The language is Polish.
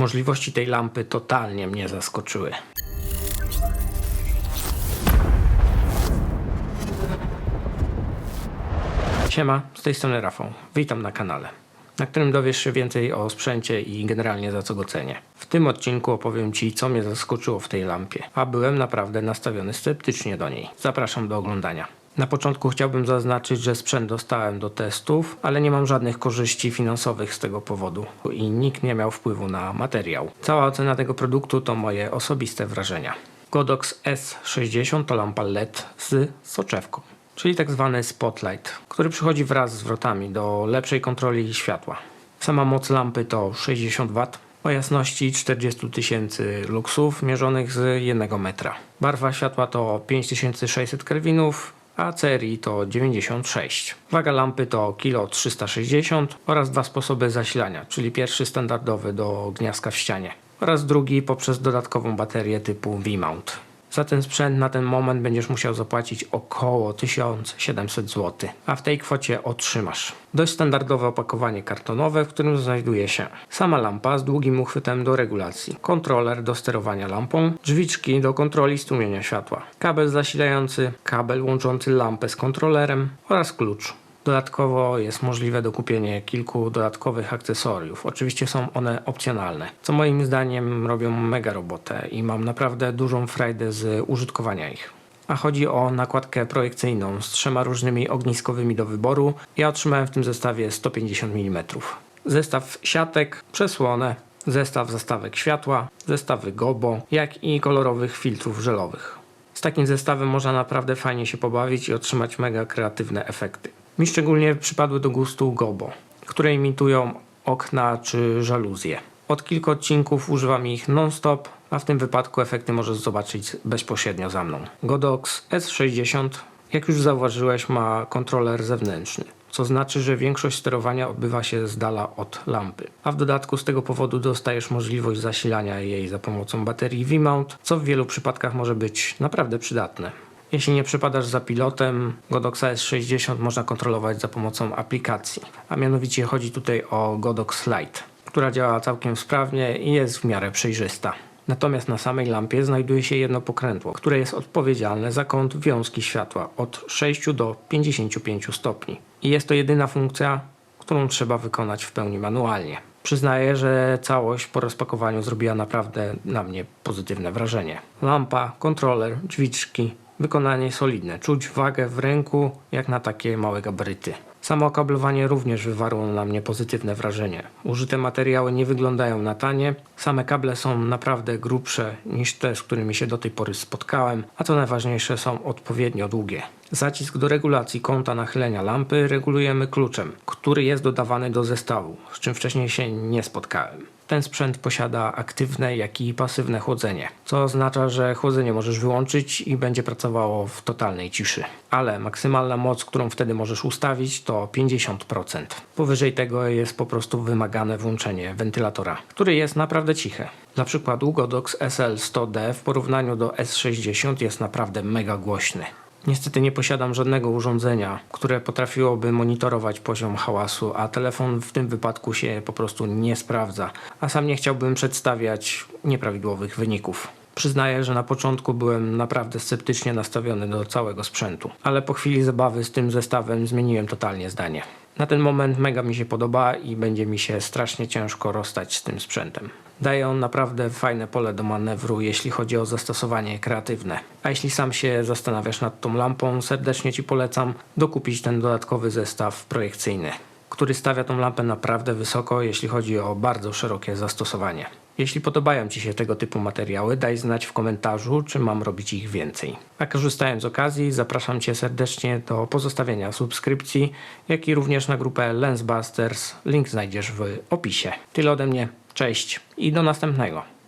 Możliwości tej lampy totalnie mnie zaskoczyły. Siema, z tej strony Rafał. Witam na kanale, na którym dowiesz się więcej o sprzęcie i generalnie za co go cenię. W tym odcinku opowiem Ci, co mnie zaskoczyło w tej lampie, a byłem naprawdę nastawiony sceptycznie do niej. Zapraszam do oglądania. Na początku chciałbym zaznaczyć, że sprzęt dostałem do testów, ale nie mam żadnych korzyści finansowych z tego powodu i nikt nie miał wpływu na materiał. Cała ocena tego produktu to moje osobiste wrażenia. Godox S60 to lampa LED z soczewką czyli tak zwany spotlight, który przychodzi wraz z wrotami do lepszej kontroli światła. Sama moc lampy to 60 W o jasności 40 tysięcy luksów mierzonych z 1 metra. Barwa światła to 5600 kelwinów, a CRI to 96. Waga lampy to kilo 360 oraz dwa sposoby zasilania, czyli pierwszy standardowy do gniazda w ścianie oraz drugi poprzez dodatkową baterię typu V-mount. Za ten sprzęt na ten moment będziesz musiał zapłacić około 1700 zł, a w tej kwocie otrzymasz dość standardowe opakowanie kartonowe, w którym znajduje się sama lampa z długim uchwytem do regulacji, kontroler do sterowania lampą, drzwiczki do kontroli strumienia światła, kabel zasilający, kabel łączący lampę z kontrolerem oraz klucz. Dodatkowo jest możliwe dokupienie kilku dodatkowych akcesoriów. Oczywiście są one opcjonalne, co moim zdaniem robią mega robotę i mam naprawdę dużą frajdę z użytkowania ich. A chodzi o nakładkę projekcyjną z trzema różnymi ogniskowymi do wyboru. Ja otrzymałem w tym zestawie 150 mm. Zestaw siatek, przesłonę, zestaw zastawek światła, zestawy gobo, jak i kolorowych filtrów żelowych. Z takim zestawem można naprawdę fajnie się pobawić i otrzymać mega kreatywne efekty. Mi szczególnie przypadły do gustu gobo, które imitują okna czy żaluzje. Od kilku odcinków używam ich non-stop, a w tym wypadku efekty możesz zobaczyć bezpośrednio za mną. Godox S60, jak już zauważyłeś, ma kontroler zewnętrzny co znaczy, że większość sterowania odbywa się z dala od lampy. A w dodatku z tego powodu dostajesz możliwość zasilania jej za pomocą baterii V-mount, co w wielu przypadkach może być naprawdę przydatne. Jeśli nie przypadasz za pilotem, Godox S60 można kontrolować za pomocą aplikacji, a mianowicie chodzi tutaj o Godox Lite, która działa całkiem sprawnie i jest w miarę przejrzysta. Natomiast na samej lampie znajduje się jedno pokrętło, które jest odpowiedzialne za kąt wiązki światła od 6 do 55 stopni. I jest to jedyna funkcja, którą trzeba wykonać w pełni manualnie. Przyznaję, że całość po rozpakowaniu zrobiła naprawdę na mnie pozytywne wrażenie. Lampa, kontroler, drzwiczki, wykonanie solidne. Czuć wagę w ręku jak na takie małe gabaryty. Samo okablowanie również wywarło na mnie pozytywne wrażenie. Użyte materiały nie wyglądają na tanie, same kable są naprawdę grubsze niż te, z którymi się do tej pory spotkałem, a co najważniejsze są odpowiednio długie. Zacisk do regulacji kąta nachylenia lampy regulujemy kluczem, który jest dodawany do zestawu, z czym wcześniej się nie spotkałem. Ten sprzęt posiada aktywne, jak i pasywne chłodzenie, co oznacza, że chłodzenie możesz wyłączyć i będzie pracowało w totalnej ciszy. Ale maksymalna moc, którą wtedy możesz ustawić to 50%. Powyżej tego jest po prostu wymagane włączenie wentylatora, który jest naprawdę cichy. Dla przykładu Godox SL100D w porównaniu do S60 jest naprawdę mega głośny. Niestety nie posiadam żadnego urządzenia, które potrafiłoby monitorować poziom hałasu, a telefon w tym wypadku się po prostu nie sprawdza, a sam nie chciałbym przedstawiać nieprawidłowych wyników. Przyznaję, że na początku byłem naprawdę sceptycznie nastawiony do całego sprzętu, ale po chwili zabawy z tym zestawem zmieniłem totalnie zdanie. Na ten moment mega mi się podoba i będzie mi się strasznie ciężko rozstać z tym sprzętem. Daje on naprawdę fajne pole do manewru, jeśli chodzi o zastosowanie kreatywne. A jeśli sam się zastanawiasz nad tą lampą, serdecznie Ci polecam dokupić ten dodatkowy zestaw projekcyjny, który stawia tą lampę naprawdę wysoko, jeśli chodzi o bardzo szerokie zastosowanie. Jeśli podobają Ci się tego typu materiały, daj znać w komentarzu, czy mam robić ich więcej. A korzystając z okazji, zapraszam Cię serdecznie do pozostawienia subskrypcji, jak i również na grupę Lensbusters. Link znajdziesz w opisie. Tyle ode mnie. Cześć i do następnego.